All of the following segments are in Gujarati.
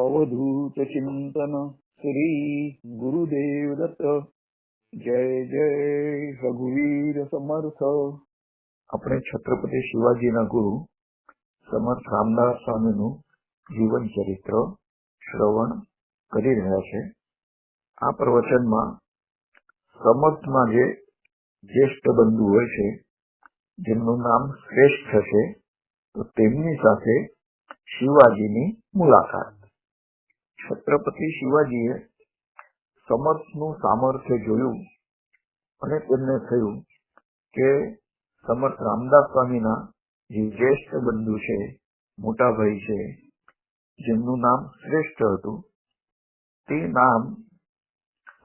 અવધૂત ચિંતન શ્રી ગુરુદેવ દત્ત જય જય રઘુવીર સમર્થ આપણે છત્રપતિ શિવાજીના ગુરુ, સમર્થ રામદાસ સ્વામીનું જીવન ચરિત્ર શ્રવણ કરી રહ્યા છે. આ પ્રવચનમાં સમર્થમાં જે જ્યેષ્ઠ બંધુ હોય છે, જેમનું નામ શ્રેષ્ઠ છે, તો તેમની સાથે શિવાજીની મુલાકાત. છત્રપતિ શિવાજીએ સમર્થનું સામર્થ્ય જોયું અને તેમને થયું કે સમર્થ રામદાસ સ્વામીના જે જ્યેષ્ઠ બંધુ છે મોટાભાઈ છે, જેમનું નામ શ્રેષ્ઠ હતું, તે નામ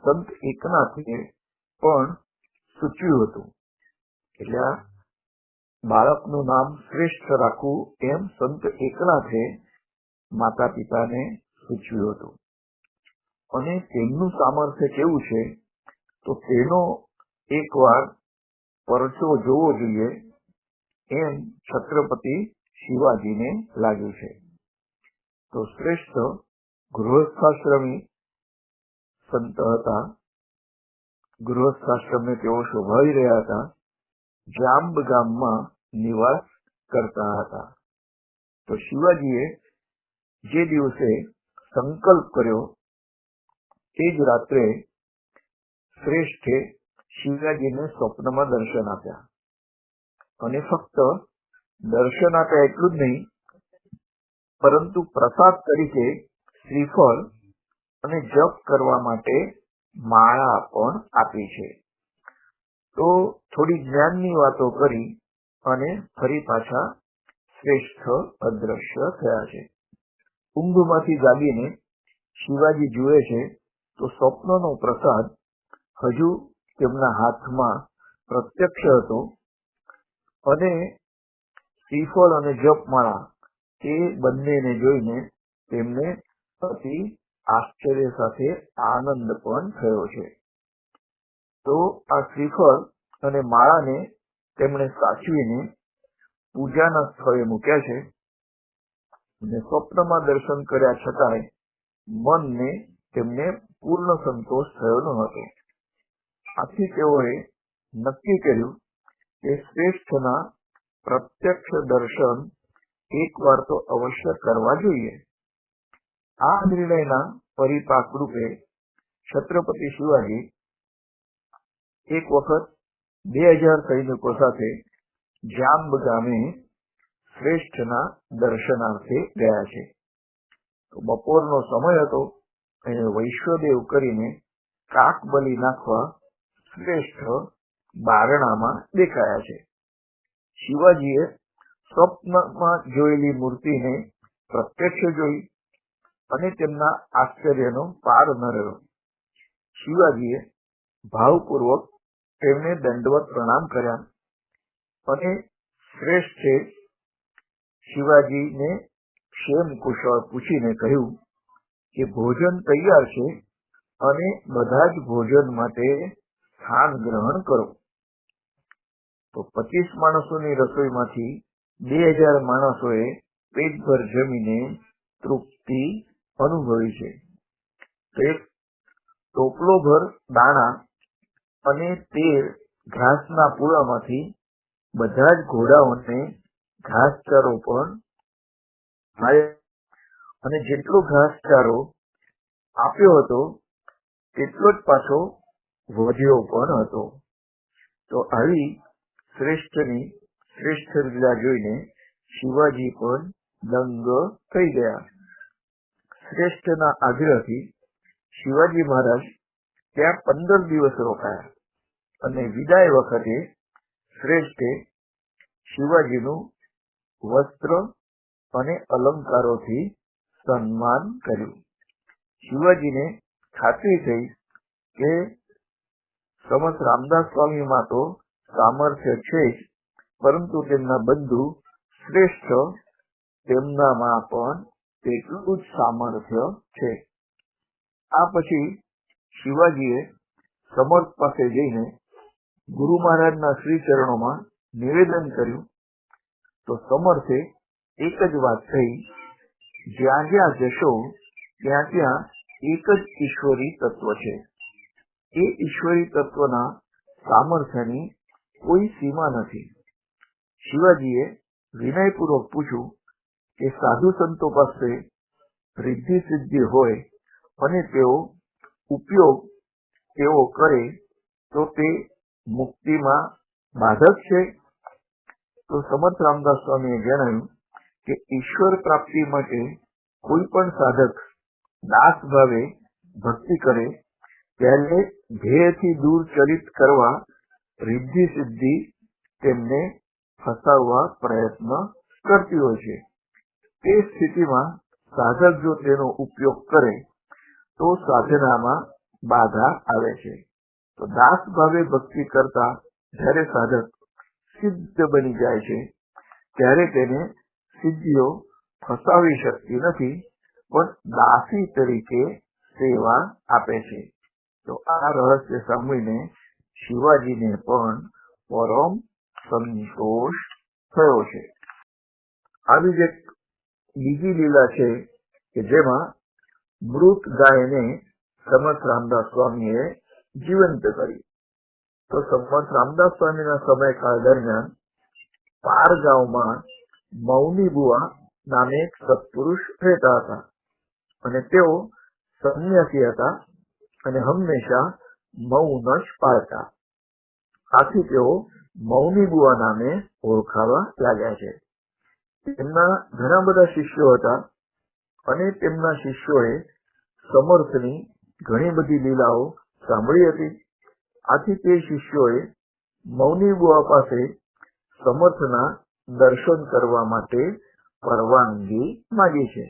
સંત એકનાથે પણ સૂચવ્યું હતું. એટલે બાળકનું નામ શ્રેષ્ઠ રાખવું એમ સંત એકનાથે માતા પિતાને સૂચવ્યું હતું. અને તેમનું સામર્થ્ય કેવું છે? તો તેનો એકવાર પરચો જોવો જોઈએ એમ છત્રપતિ શિવાજીને લાગ્યું છે. તો શ્રેષ્ઠ ગૃહસ્થાશ્રમી સંત હતા. ગૃહસ્થાશ્રમને તેઓ શોભાવી રહ્યા હતા. જાંબ ગામમાં નિવાસ કરતા હતા. તો શિવાજીએ જે દિવસે સંકલ્પ કર્યો. તે જ રાત્રે શ્રેષ્ઠે શિવરાજીને સ્વપ્નમાં દર્શન આપ્યા. અને ફક્ત દર્શન આપ્યા એટલું જ નહીં, પરંતુ પ્રસાદ તરીકે શ્રીફળ અને જપ કરવા માટે માળા પણ આપી છે. તો થોડી જ્ઞાનની વાતો કરી અને ફરી પાછા શ્રેષ્ઠ અદ્રશ્ય થયા છે. ઊંઘમાંથી જાગીને શિવાજી જુએ છે, તો સ્વપ્નનો પ્રસાદ હજુ તેમના હાથમાં પ્રત્યક્ષ હતો અને શ્રીફળ અને જપમાળા તે બંનેને જોઈને તેમને અતિ આશ્ચર્ય સાથે આનંદ પણ થયો છે. તો આ શ્રીફળ અને માળાને તેમણે સાચવીને પૂજાના સ્થળે મૂક્યા છે. અને સ્વપ્નમાં દર્શન કર્યા છતાંય મનને તેમને પૂર્ણ સંતોષ થયો ન હતો આથી તેઓએ નક્કી કર્યું કે શ્રેષ્ઠના પ્રત્યક્ષ દર્શન એકવાર તો અવશ્ય કરવા જોઈએ. આ નિર્ણયના પરિપાક રૂપે છત્રપતિ શિવાજી એક વખત બે હજાર સૈનિકો સાથે જાંબ ગામે શ્રેષ્ઠના દર્શનાર્થે ગયા છે. બપોરનો સમય હતો, એને વૈશ્વદેવ કરીને કાક બલી નાખવા શ્રેષ્ઠ બારણામાં દેખાયા છે. શિવાજીએ સ્વપ્નમાં જોયેલી મૂર્તિને પ્રત્યક્ષ જોઈ અને તેમના આશ્ચર્યનો પાર ન રહ્યો. શિવાજીએ ભાવપૂર્વક તેમને દંડવત પ્રણામ કર્યા અને શ્રેષ્ઠે શિવાજીને ક્ષેમ કુશળ પૂછીને કહ્યું કે ભોજન તૈયાર છે અને બધા જ ભોજન માટે સ્થાન ગ્રહણ કરો. તો પચીસ માણસોની રસોઈમાંથી બે હજાર માણસોએ પેટભર જમીને તૃપ્તિ અનુભવી છે. એક ટોપલો ભર દાણા અને તેર ઘાસના પૂળામાંથી બધા જ ઘોડાઓને ઘાસચારો પણ અને જેટલો ઘાસચારો આપ્યો હતો તેટલો જ પાછો વધ્યો પણ હતો. તો આવી શ્રેષ્ઠની શ્રેષ્ઠ લીલા જોઈને શિવાજી પણ દંગ થઈ ગયા. શ્રેષ્ઠના આગ્રહથી શિવાજી મહારાજ ત્યાં પંદર દિવસ રોકાયા અને વિદાય વખતે શ્રેષ્ઠે શિવાજીનું વસ્ત્ર અને અલંકારોથી સન્માન કર્યું. શિવાજીને ખાતરી થઈ કે સમર્થ રામદાસ સ્વામીમાં તો સામર્થ્ય છે જ, પરંતુ તેમના બંધુ શ્રેષ્ઠ તેમનામાં પણ તેટલું જ સામર્થ્ય છે. આ પછી શિવાજીએ સમર્થ પાસે જઈને ગુરુ મહારાજના શ્રી ચરણોમાં નિવેદન કર્યું તો સમર્થે એક જ વાત કહી, જ્યાં જ્યાં જશો, ત્યાં ત્યાં એક જ ઈશ્વરી તત્વ છે. એ ઈશ્વરી તત્વના સામર્થ્યની કોઈ સીમા નથી. શિવાજીએ વિનયપૂર્વક પૂછ્યું કે સાધુ સંતો પાસે રિદ્ધિ સિદ્ધિ હોય અને તેઓ ઉપયોગ તેઓ કરે, તો તે મુક્તિમાં બાધક છે? તો સમર્થ રામદાસ સ્વામીએ જણાવ્યું કે ઈશ્વર પ્રાપ્તિ માટે કોઈ પણ સાધક દાસ ભાવે, ભક્તિ કરે, ત્યારે ધ્યેયથી દૂર ચલિત કરવા, રિદ્ધિ સિદ્ધિ તેમને ફસાવવા પ્રયત્ન કરતી હોય છે. તે સ્થિતિમાં સાધક જો તેનો ઉપયોગ કરે, તો સાધનામાં બાધા આવે છે. તો દાસ ભાવે ભક્તિ કરતા જ્યારે સાધક સિદ્ધ બની જાય છે. ત્યારે તેને સિદ્ધિઓ ફસાવી શકતી નથી, પણ દાસી તરીકે સેવા આપે છે. તો આ રહસ્ય સાંભળીને શિવાજીને પણ પરમ સંતોષ થયો છે. આવી જ એક બીજી લીલા છે કે જેમાં મૃત ગાયને સમર્થ રામદાસ સ્વામીએ જીવંત કરી. તો સમર્થ રામદાસ સ્વામીના સમયકાળ દરમિયાન પાર ગામમાં મૌની બુઆ નામે એક સત્પુરુષ રહેતા હતા. અને તેઓ સંન્યાસી હતા અને હંમેશા મૌન જ પાળતા. આથી તેઓ મૌની બુઆ નામે ઓળખાવા લાગ્યા છે. તેમના ઘણા બધા શિષ્યો હતા અને તેમના શિષ્યોએ સમર્થની ઘણી બધી લીલાઓ સાંભળી હતી. આથી તે શિષ્યોએ મૌની બુઆ પાસે સમર્થના દર્શન કરવા માટે પરવાનગી માંગી છે.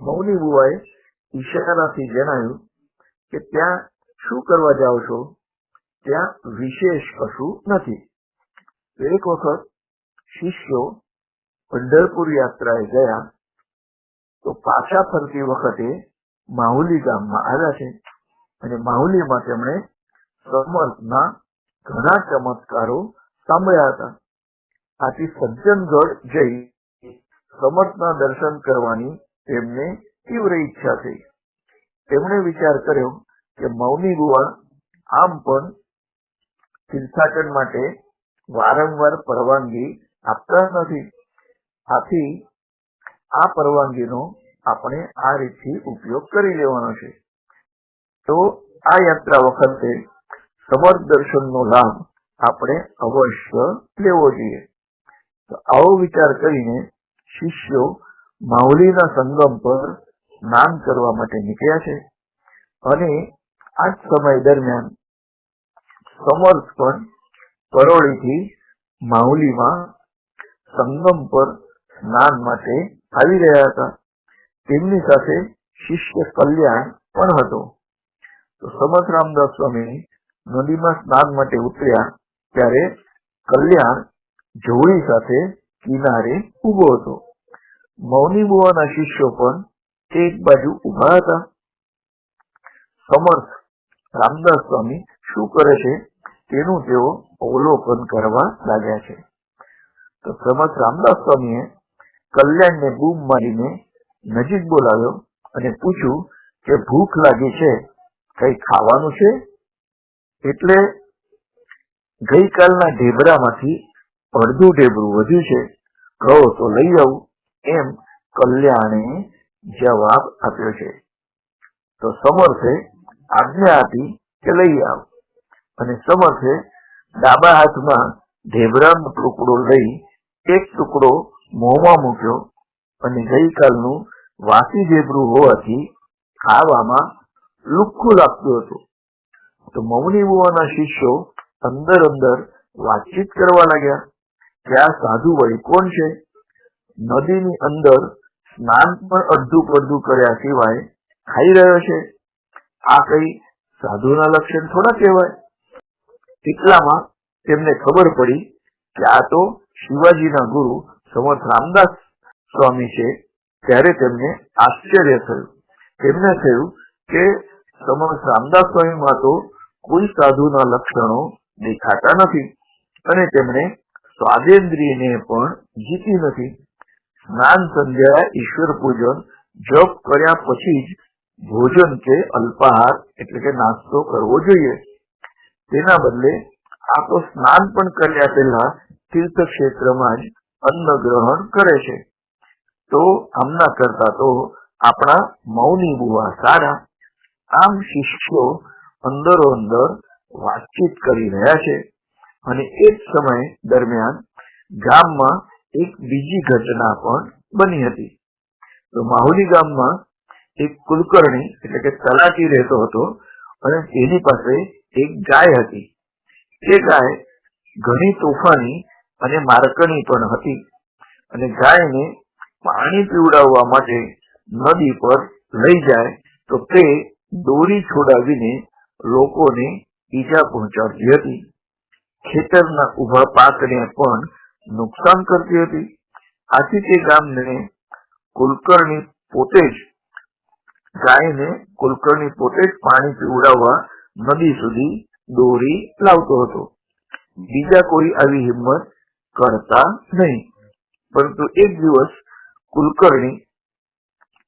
મૌની બુઆએ ઈશારાથી જણાવ્યું કે ત્યાં શું કરવા જાઓ છો? ત્યાં વિશેષ કશું નથી. એક વખત શિષ્યો પંઢરપુર યાત્રાએ ગયા તો પાછા ફરતી વખતે માહુલી ગામમાં આવ્યા છે અને માહુલીમાં તેમણે સમર્થના ઘણા ચમત્કારો સાંભળ્યા હતા. આથી સજ્જનગઢ જઈ સમર્થના દર્શન કરવાની તેમને તીવ્ર ઈચ્છા થઈ. તેમણે વિચાર કર્યો કે મૌની ગુવા આમ પણ તીર્થાટન માટે વારંવાર પરવાનગી આપતા નથી. આથી આ પરવાનગીનો આપણે આ રીતથી ઉપયોગ કરી લેવાનો છે. તો આ યાત્રા વખતે સમર્થ દર્શનનો લાભ આપણે અવશ્ય લેવો જોઈએ. તો આવો વિચાર કરીને શિષ્યો માઉલીના સંગમ પર સ્નાન કરવા માટે નીકળ્યા છે અને આ સમય દરમિયાન સમર્થ પણ કરોળીથી માઉલીમાં સંગમ પર સ્નાન માટે આવી રહ્યા હતા. તેમની સાથે શિષ્ય કલ્યાણ પણ હતો. તો સમર્થ રામદાસ સ્વામી નદીમાં સ્નાન માટે ઉતર્યા ત્યારે કલ્યાણ જોડી સાથે કિનારે ઊભો હતો. મૌની બુવાના શિષ્યો પણ એક બાજુ ઊભા હતા. સમર્થ રામદાસ સ્વામી શું કરે છે તેનું તેઓ અવલોકન કરવા લાગ્યા છે. તો સમર્થ રામદાસ સ્વામીએ કલ્યાણને બૂમ મારીને નજીક બોલાવ્યો અને પૂછ્યું કે ભૂખ લાગી છે, કઈ ખાવાનું છે? એટલે ગઈકાલના ઢેબરામાંથી અડધું ઢેબરું વધ્યું છે. કહો તો લઈ આવું. એમ કલ્યાણે જવાબ આપ્યો છે. તો સમર્થે આજ્ઞા આપી કે લઈ આવ. અને સમર્થે ડાબા હાથમાં ઢેબરાનો ટુકડો લઈ એક ટુકડો મોંમાં મૂક્યો અને ગઈકાલનું વાસી ઢેબરું હોવાથી ખાવામાં લુખ્ખું લાગતું હતું. તો મૌની બુવાના શિષ્યો અંદર અંદર વાતચીત કરવા લાગ્યા કે આ સાધુ વળી કોણ છે? નદીની અંદર સ્નાન પણ અડધું પડધું કર્યા સિવાય ખાઈ રહ્યો છે. આ કઈ સાધુના લક્ષણ થોડા કહેવાય? એટલામાં તેમને ખબર પડી કે આ તો શિવાજીના ગુરુ સમર્થ રામદાસ સ્વામી છે. ત્યારે તેમને આશ્ચર્ય થયું. તેમને થયું કે સમર્થ રામદાસ સ્વામીમાં તો કોઈ સાધુના લક્ષણો દેખાતા નથી અને તેમણે સ્વાદેન્દ્રિયને પણ જીતી નથી. સ્નાન સંધ્યા ઈશ્વર પૂજન, જપ કર્યા પછી જ ભોજન કે અલ્પાહાર એટલે કે નાસ્તો કરવો જોઈએ. તેના બદલે આ તો સ્નાન પણ કર્યા પહેલા તીર્થ ક્ષેત્રમાં જ અન્ન ગ્રહણ કરે છે. તો આમના કરતા તો આપણા મૌની બુવા સારા. આમ શિષ્યો અંદરો અંદર વાતચીત કરી રહ્યા છે. અને એ જ સમય દરમિયાન ગામમાં એક બીજી ઘટના પણ બની હતી. તો માહુલી ગામમાં એક કુલકર્ણી એટલે કે તલાટી રહેતો હતો અને તેની પાસે એક ગાય હતી. તે ગાય ઘણી તોફાની અને મારકણી પણ હતી અને ગાયને પાણી પીવડાવવા માટે નદી પર લઈ જાય તો તે દોરી છોડાવીને લોકોને ઈજા પહોંચાડતી હતી. ખેતરના ઊભા પાકને પણ નુકસાન કરતી હતી. આથી તે ગામને કુલકર્ણી પોતે જ ગાયને કુલકર્ણી પોતે જ પાણી પીવડાવવા નદી સુધી દોરી લાવતો હતો. બીજા કોઈ આવી હિંમત કરતા નહીં. પરંતુ એક દિવસ કુલકર્ણી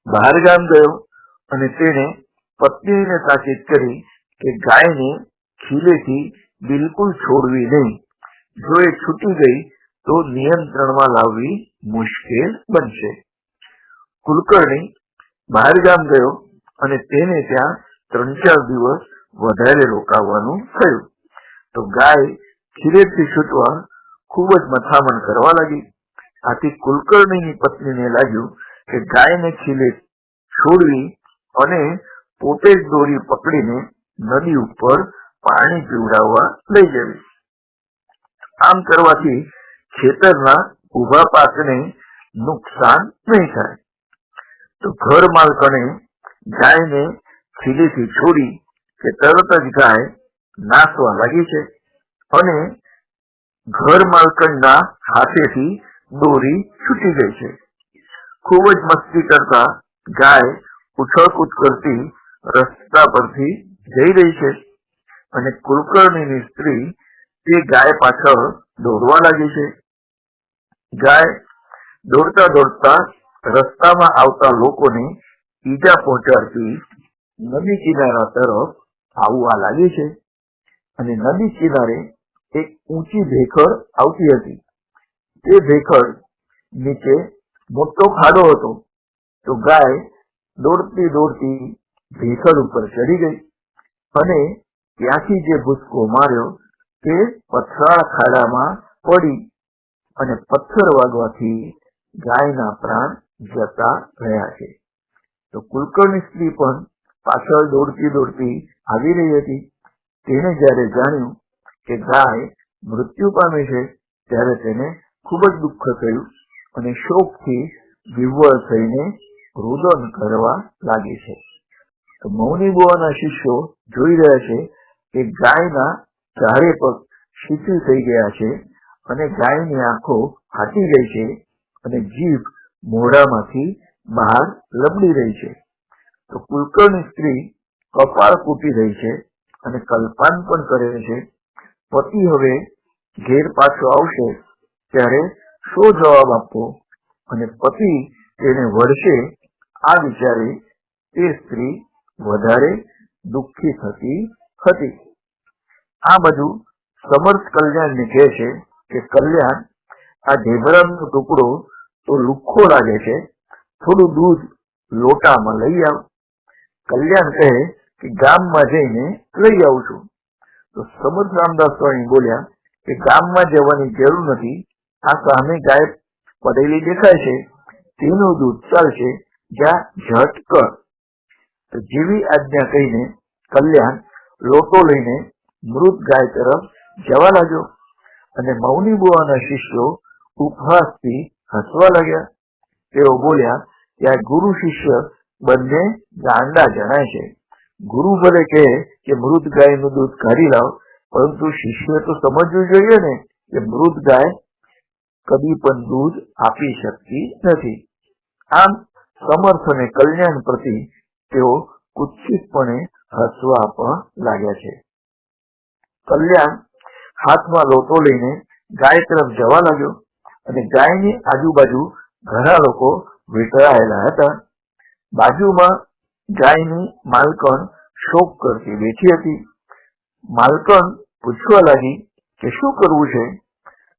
બહાર ગામ ગયો અને તેણે પત્નીને તાકીદ કરી કે ગાયને ખીલેથી બિલકુલ છોડવી નહીં. જો એ છૂટી ગઈ, તો નિયંત્રણમાં લાવવી મુશ્કેલ બનશે. કુલકર્ણી બહાર ગામ ગયો અને તેને ત્યાં ત્રણ ચાર દિવસ વધારે રોકાવાનું થયું. તો ગાય ખીલેથી છૂટવા ખૂબ જ મથામણ કરવા લાગી. આથી કુલકર્ણીની પત્નીને લાગ્યું કે ગાયને ખીલે છોડવી અને પોતે જ દોરી પકડીને નદી ઉપર પાણી પીવડાવવા લઈ જવી. આમ કરવાથી ખેતરના ઊભા પાકને નુકસાન નહીં થાય. તો ઘર માલકણે ગાયને ખીલીથી છોડી કે તરત જ ગાય નાસવા લાગી છે અને ઘર માલકણના હાથેથી દોરી છૂટી ગઈ છે. ખૂબ જ મસ્તી કરતા ગાય ઉછળકૂદ કરતી રસ્તા પરથી જઈ રહી છે અને કુલકર્ણીની સ્ત્રી તે ગાય પાછળ દોડવા લાગી છે. ગાય દોડતા દોડતા રસ્તામાં આવતા લોકોને ઈજા પહોંચાડતી નદી કિનારા તરફ આવવા લાગી છે અને નદી કિનારે એક ઊંચી ભેખડ આવતી હતી. તે ભેખડ નીચે મોટો ખાડો હતો. તો ગાય દોડતી દોડતી ભેખડ ઉપર ચડી ગઈ. અને ત્યાંથી જે ભૂસકો માર્યો તે પથરાળ ખાડામાં પડી અને પથ્થર વાગવાથી ગાયના પ્રાણ જતા રહ્યા છે. તો કુલકર્ણી સ્ત્રી પણ પાછળ દોડતી દોડતી આવી રહી હતી. તેને જ્યારે જાણ્યું કે ગાય મૃત્યુ પામી છે, ત્યારે તેને ખૂબ જ દુઃખ થયું અને શોકથી વિવળ થઈને રુદન કરવા લાગી છે. તો મૌની બુવાના શિષ્યો જોઈ રહ્યા છે કે ગાયના ચારે પગ શિથિલ થઈ ગયા છે અને ગાયની આંખો ફાટી ગઈ છે અને જીભ મોઢામાંથી બહાર લબડી રહી છે. તો કુલકર્ણી સ્ત્રી કપાળ કૂટી રહી છે અને કલ્પાન પણ કરે છે. પતિ હવે ઘેર પાછો આવશે ત્યારે શો જવાબ આપવો? અને પતિ તેને વળશે આ વિચારે તે સ્ત્રી વધારે દુઃખી થતી હતી. આ બધું સમર્થ કલ્યાણને કહે છે કે કલ્યાણ આ ઢેબરાનો ટુકડો તો લુખ્ખો લાગે છે, થોડું દૂધ લોટામાં લઈ આવ. કલ્યાણ કહે કે ગામમાં જઈને લઈ આવું છું. તો સમર્થ રામદાસ સ્વામી બોલ્યા કે ગામમાં જવાની જરૂર નથી, આ સામે ગાય પડેલી દેખાય છે, તેનું દૂધ ચાલશે જ્યાં ઝટ જેવી આજ્ઞા કહીને કલ્યાણ, લોટો લઈને મૃત ગાય તરફ જવા લાગ્યો અને મૌની બુવાના શિષ્યો ઉપહાસથી હસવા લાગ્યા. તેઓ બોલ્યા, ત્યાં ગુરુ શિષ્ય બંને ગાંડા જણાય છે. ગુરુ ભલે કહે કે મૃત ગાયનું દૂધ કાઢી લાવ, પરંતુ શિષ્ય તો સમજવું જોઈએ ને કે મૃત ગાય કદી પણ દૂધ આપી શકતી નથી. આમ સમર્થ અને કલ્યાણ પ્રતિ તેઓ કુત્સિતપણે હસવા પણ લાગ્યા છે. કલ્યાણ હાથમાં લોટો લઈને ગાય તરફ જવા લાગ્યો અને ગાયની આજુબાજુ ઘણા લોકો વીંટળાયેલા હતા. બાજુમાં ગાયની માલકણ શોક કરતી બેઠી હતી. માલકણ પૂછવા લાગી કે શું કરવું છે?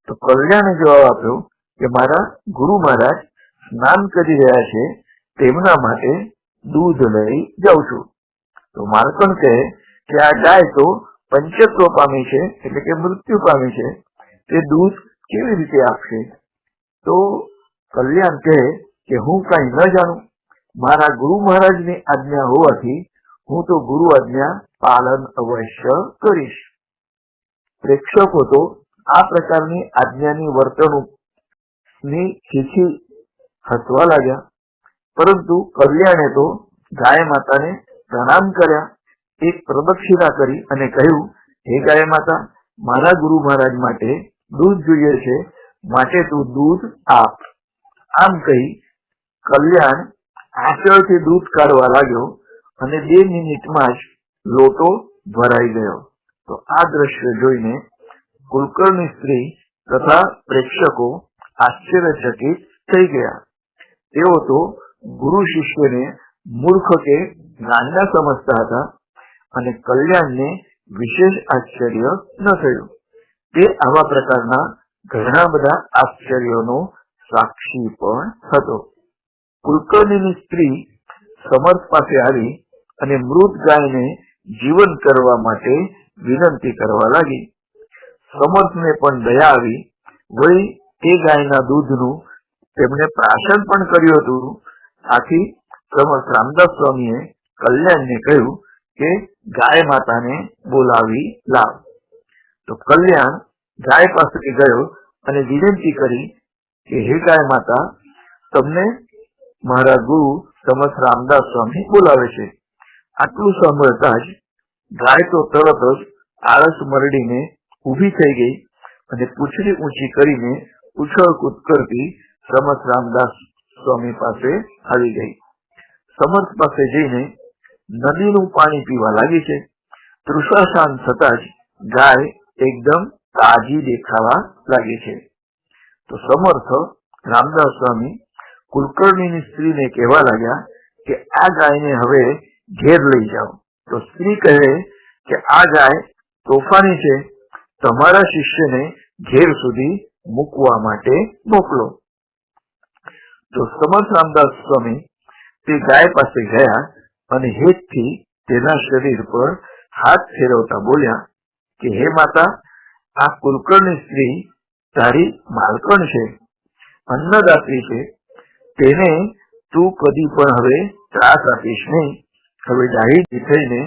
તો કલ્યાણે જવાબ આપ્યો કે મારા ગુરુ મહારાજ સ્નાન કરી રહ્યા છે તેમના માટે દૂધ લઈ જાઉં છું. તો માલકણ કહે કે આ ગાય તો પંચત્વ પામી છે, એટલે કે મૃત્યુ પામી છે. તે દૂધ કેવી રીતે આપશે? તો કલ્યાણ કહે કે હું કઈ ન જાણું. મારા ગુરુ મહારાજની આજ્ઞા હોવાથી હું તો ગુરુ આજ્ઞા પાલન અવશ્ય કરીશ. પ્રેક્ષકો, તો આ પ્રકારની આજ્ઞાની વર્તણૂકની ખીચી હસવા લાગ્યા. પરંતુ કલ્યાણે તો ગાય માતાને પ્રણામ કર્યા એક પ્રદક્ષિણા કરી અને કહ્યું, હે ગાય માતા, મારા ગુરુ મહારાજ માટે દૂધ જોઈએ છે, માટે તું દૂધ આપ. આમ કહી કલ્યાણ આચળથી દૂધ કાઢવા લાગ્યો અને બે મિનિટમાં જ લોટો ભરાઈ ગયો. તો આ દ્રશ્ય જોઈને કુલકર્ણી સ્ત્રી તથા પ્રેક્ષકો આશ્ચર્યચકિત થઈ ગયા. તેઓ તો ગુરુ શિષ્યને મૂર્ખ કે ગાંડા સમજતા હતા અને કલ્યાણને વિશેષ આશ્ચર્ય ન થયું. તે આવા પ્રકારના ઘણા બધા આશ્ચર્યોનો સાક્ષી પણ હતો. કુલકર્ણીની સ્ત્રી સમર્થ પાસે આવી અને મૃત ગાયને જીવન કરવા માટે વિનંતી કરવા લાગી. સમર્થને પણ દયા આવી. વળી તે ગાયના દૂધનું તેમણે પ્રાશન પણ કર્યું હતું. આથી સમર્થ રામદાસ સ્વામીએ કલ્યાણને કહ્યું કે ગાય માતાને બોલાવી લાવ. તો કલ્યાણ ગાય પાસે ગયો અને વિનંતી કરી કે, હે ગાય માતા, તમને મારા ગુરુ સમર્થ રામદાસ સ્વામી બોલાવે છે. આટલું સાંભળતા જ ગાય તો તરત જ આળસ મરડીને ઊભી થઈ ગઈ અને પૂછડી ઊંચી કરીને ઉછળકૂદ કરતી સમર્થ રામદાસ સ્વામી પાસે આવી ગઈ. સમર્થ પાસે જઈને નદીનું પાણી પીવા લાગી છે. તૃષા શાંત થતા જ ગાય એકદમ તાજી દેખાવા લાગી છે. તો સમર્થ રામદાસ સ્વામી કુલકર્ણીની સ્ત્રીને કહેવા લાગ્યા કે આ ગાયને હવે ઘેર લઈ જાઓ. તો સ્ત્રી કહે કે આ ગાય તોફાની છે. તમારા શિષ્યને ઘેર સુધી મૂકવા માટે મોકલો. તો સમર્થ રામદાસ સ્વામી તે ગાય પાસે ગયા અને હેતથી તેના શરીર પર હાથ ફેરવતા બોલ્યા કે, હે માતા, આ કુલકર્ણી સ્ત્રી તારી માલકણ છે, અન્નદાત્રી છે. તેને તું કદી પણ હવે ત્રાસ આપીશ નહીં. હવે ડાહી થઈને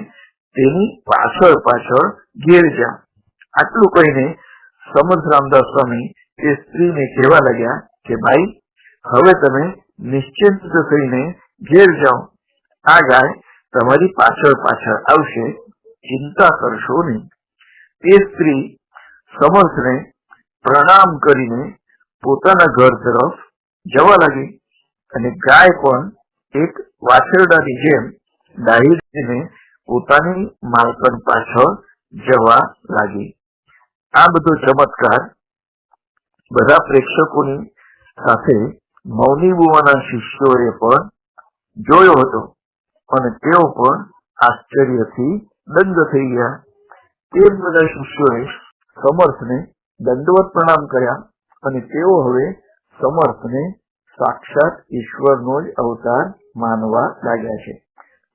તેની પાછળ પાછળ ઘેર જા. આટલું કહીને સમર્થ રામદાસ સ્વામી તે સ્ત્રીને કહેવા લાગ્યા કે, ભાઈ હવે તમે નિશ્ચિંત થઈને ઘેર જાઓ. આ ગાય તમારી પાછળ પાછળ આવશે, ચિંતા કરશો નહીં. તે સ્ત્રી સમર્થને પ્રણામ કરીને પોતાના ઘર તરફ જવા લાગી અને ગાય પણ એક વાછરડાની જેમ ડાહીને પોતાની માલકણ પાછળ જવા લાગી. આ બધો ચમત્કાર બધા પ્રેક્ષકોની સાથે મૌની બુવાના શિષ્યોએ પણ જોયો હતો અને તેઓ પણ આશ્ચર્યથી દંગ થઈ ગયા. તે બધા શિષ્યોએ સમર્થને દંડવત પ્રણામ કર્યા અને તેઓ હવે સમર્થને સાક્ષાત ઈશ્વરનો જ અવતાર માનવા લાગ્યા છે.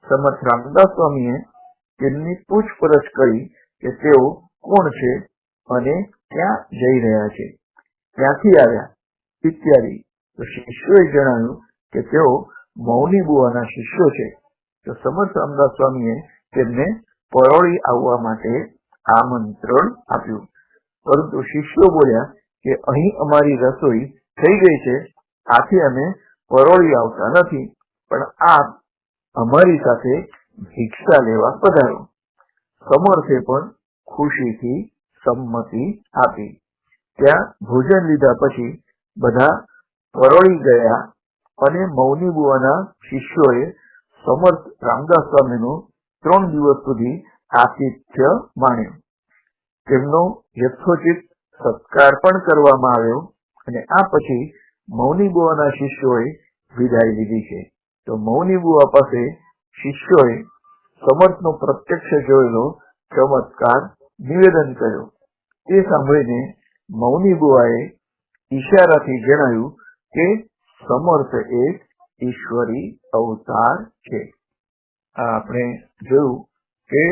સમર્થ રામદાસ સ્વામીએ તેમની પૂછપરછ કરી કે તેઓ કોણ છે અને ક્યાં જઈ રહ્યા છે. ક્યાંથી આવ્યા ઇત્યાદિ તો શિષ્યોએ જણાવ્યું કે તેઓ મૌની બુવાના શિષ્યો છે. તો સમર્થ રામદાસ સ્વામીએ તેમને પરોળી આવવા માટે આમંત્રણ આપ્યું. પરંતુ શિષ્યો બોલ્યા કે અહીં અમારી રસોઈ થઈ ગઈ છે. આથી અમે પરોળી આવતા નથી. પણ આપ અમારી સાથે ભિક્ષા લેવા પધારો. સમર્થે પણ ખુશીથી સંમતિ આપી. ત્યાં ભોજન લીધા પછી બધા પરોળી ગયા અને મૌની બુવાના શિષ્યોએ સમર્થ રામદાસ સ્વામીનું ત્રણ દિવસ સુધી આતિથ્ય માણ્યું. તેમનો યથોચિત સત્કાર પણ કરવામાં આવ્યો અને આ પછી મૌની બુવાના શિષ્યોએ વિદાય લીધી છે. તો મૌની બુવા પાસે શિષ્યોએ સમર્થનો પ્રત્યક્ષ જોયેલો ચમત્કાર નિવેદન કર્યો. એ સાંભળીને મૌની બુવાએ ઈશારાથી જણાવ્યું કે સમર્થ એક ઈશ્વરી અવતાર છે. આ આપણે જોયું કે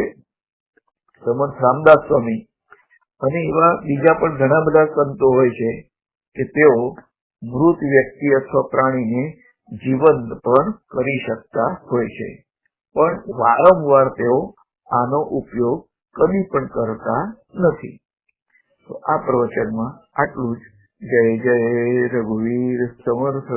સમર્થ રામદાસ સ્વામી અને એવા બીજા પણ ઘણા બધા સંતો હોય છે કે તેઓ મૃત વ્યક્તિ અથવા પ્રાણીને જીવંત પણ કરી શકતા હોય છે. પણ વારંવાર તેઓ આનો ઉપયોગ કદી પણ કરતા નથી. તો આ પ્રવચનમાં આટલું જ જય જય રઘુવીર સમર્થ